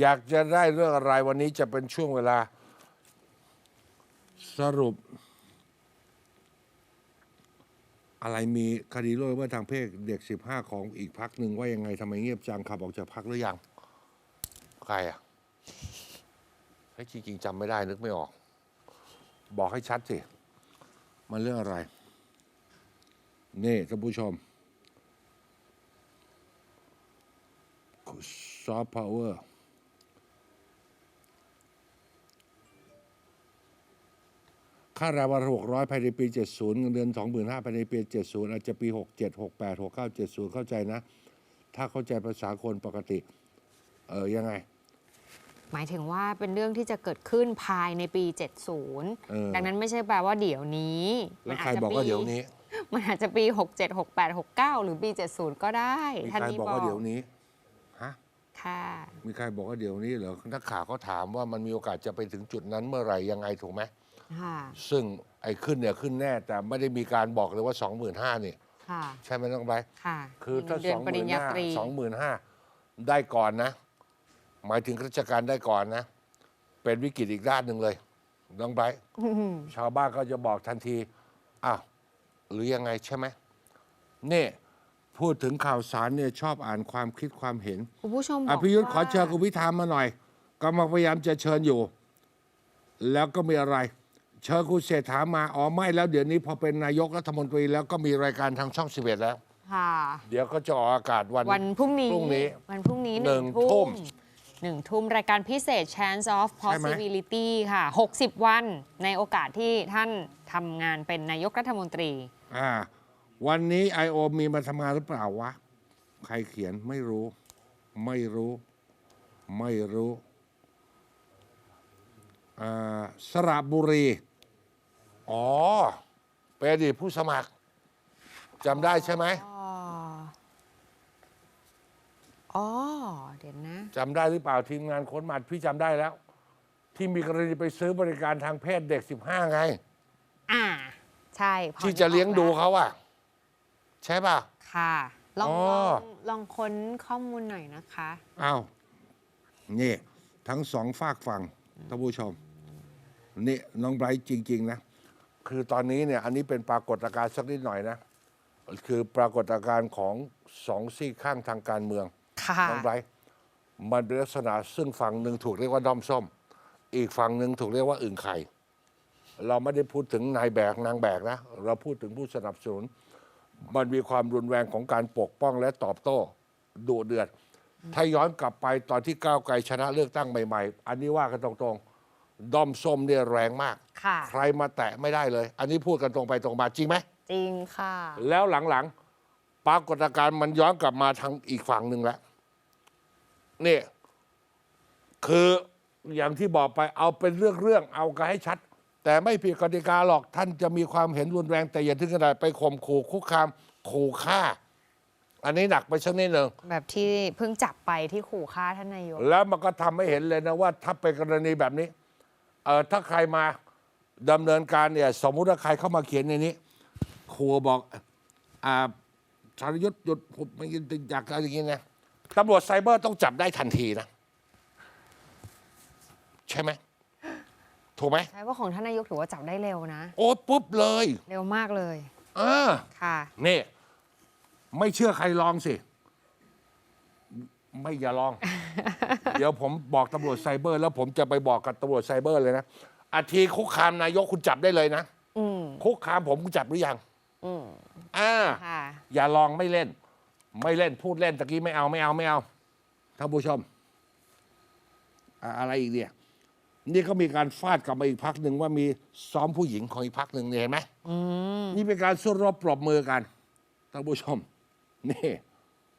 อยากจะได้เรื่องอะไรวันนี้จะเป็นช่วงเวลา สรุป อะไรมีคดีล่วงละเมิดทางเพศเด็กสิบห้าของอีกพักหนึ่งว่ายังไงทำไมเงียบจังขับออกจากพักหรือยัง ใครอะให้จริงๆจำไม่ได้นึกไม่ออก บอกให้ชัดสิ มันเรื่องอะไร นี่ท่านผู้ชมซอฟต์พาวเวอร์ ค่าแรงวันหกร้อยภายในปี 70เงินเดือน 25,000ภายในปี 70 อาจจะปี 67 68 69 70 เข้าใจนะ ถ้าเข้าใจภาษาคนปกติ เออยังไง หมายถึงว่าเป็นเรื่องที่จะเกิดขึ้นภายในปีเออ70 ดังนั้นไม่ใช่แปลว่าเดี๋ยวนี้ แล้วมันใครจจะบอกว่าปีเดี๋ยวนี้ มันอาจจะปี 67 68 69 หรือปี 70 ก็ได้มีท่านใครนี้บอกว่าเดี๋ยวนี้ฮะค่ะมีใครบอกว่าเดี๋ยวนี้เหรอนักข่าวเขาถามว่ามันมีโอกาสจะไปถึงจุดนั้นเมื่อไหร่ยังไงถูกไหม ค่ะ ซึ่งไอ้ขึ้นเนี่ยขึ้นแน่แต่ไม่ได้มีการบอกเลยว่า 25,000นี่ค่ะ ใช่ไหมน้องไบร์ทค่ะคือถ้าเงินเดืสออนงหปริมื่ญนญาห้าตรีสองหมื่นห้าได้ก่อนนะ หมายถึงราชการได้ก่อนนะ เป็นวิกฤตอีกด้านหนึ่งเลย น้องไบร์ทอื้อหือชาวบ้านก็จะบอกทันที อ้าว หรือยังไงใช่ไหมนี่ พูดถึงข่าวสารเนี่ยชอบอ่านความคิดความเห็น คุณผู้ชมบออกภิยุทธ์ขอว่าเชิญคุณพิธามาหน่อยกำลังพยายามจะเชิญอยู่ แล้วก็มีอะไร เชิญคุณเศรษฐามาอ๋อไม่แล้วเดี๋ยวนี้พอเป็นนายกรัฐมนตรีแล้วก็มีรายการทางช่องสิบเอ็ดแล้ว ค่ะ เดี๋ยวก็จะออกอากาศวันวันพรุ่งนี้ พรุ่งนี้ วันพรุ่งนี้หนึ่งหนึ่งทุ่ทุ่มมหนึ่งทุ่มรายการพิเศษ Chance of ใช่ไหม Possibility ค่ะ 60 วันในโอกาสที่ท่านทำงานเป็นนายกรัฐมนตรี อ่า วันนี้ I.O. มีมาทำงานหรือเปล่าวะ ใครเขียนไม่รู้ ไม่รู้ ไม่รู้ อ่า สระบุรี อ๋อ เป็นอดีตผู้สมัครจำได้ใช่ไหมอ๋ออ๋อเดี๋ยวนะจำได้หรือเปล่าทีมงานค้นหมัดพี่จำได้แล้ว ที่มีกรณีไปซื้อบริการทางเพศเด็ก 15 ไง อ่า ใช่พอที่จะเลี้ยงดูนึกออกเขาอะใช่ป่ะแล้วค่ะ ลองอ๋อ ลองลองค้นข้อมูลหน่อยนะคะ อ้าว นี่ ทั้งสองฝากฝั่งท่านผู้ชม นี่น้องไบรท์จริง ๆ นะ คือตอนนี้เนี่ยอันนี้เป็นปรากฏการณ์สักนิดหน่อยนะ คือปรากฏการณ์ของสองซี่ข้างทางการเมืองค่ะน้องไบรท์มันเป็นลักษณะซึ่งฝั่งหนึ่งถูกเรียกว่าด้อมส้ม อีกฝั่งหนึ่งถูกเรียกว่าอึ่งไข่ เราไม่ได้พูดถึงนายแบกนางแบกนะ เราพูดถึงผู้สนับสนุน มันมีความรุนแรงของการปกป้องและตอบโต้ดุเดือด ถ้าย้อนกลับไปตอนที่ก้าวไกลชนะเลือกตั้งใหม่ ๆ อันนี้ว่ากันตรงๆด้อมส้มเนี่ยแรงมาก ค่ะ ใครมาแตะไม่ได้เลย อันนี้พูดกันตรงไปตรงมาจริงไหม จริงค่ะ แล้วหลังๆ ปรากฏการณ์มันย้อนกลับมาทางอีกฝั่งหนึ่งแล้วนี่คืออย่างที่บอกไปเอาเป็นเรื่องๆเอากันให้ชัด แต่ไม่ผิดกติกาหรอกท่านจะมีความเห็นรุนแรงแต่อย่าถึงขนาดไปข่มขู่คุกคามขู่ฆ่า อันนี้หนักไปสักนิดหนึ่งแบบที่เพิ่งจับไปที่ขู่ฆ่าท่านนายก แล้วมันก็ทำให้เห็นเลยนะว่า ถ้าเป็นกรณีแบบนี้ เออถ้าใครมา ดำเนินการเนี่ยสมมุติว่าใครเข้ามาเขียนในนี้ครูบอกอ่าสารยุทธ์หยุดผมไม่อยากอะไรอย่างนี้นะตำรวจไซเบอร์ต้องจับได้ทันทีนะ ใช่ไหมถูกไหมใช่ว่าของท่านนายกถือว่าจับได้เร็วนะ โอ้ปุ๊บเลย เร็วมากเลยเออค่ะ นี่ ไม่เชื่อใครลองสิ ไม่อย่าลอง เดี๋ยวผมบอกตำรวจไซเบอร์ แล้วผมจะไปบอกกับตำรวจไซเบอร์เลยนะ อาทีคุกคามนายกคุณจับได้เลยนะ อืมคุกคามผมคุณจับหรือยังอืมอ่า ค่ะ อย่าลองไม่เล่น ไม่เล่นพูดเล่นตะกี้ไม่เอาไม่เอาไม่เอาท่านผู้ชมอะอะไรอีกเนี่ย นี่ก็มีการฟาดกลับมาอีกพักหนึ่งว่ามีซ้อมผู้หญิงของอีกพักหนึ่งเนี่ยเห็นไหมอืม นี่เป็นการสู้รบปรบมือกันท่านผู้ชม นี่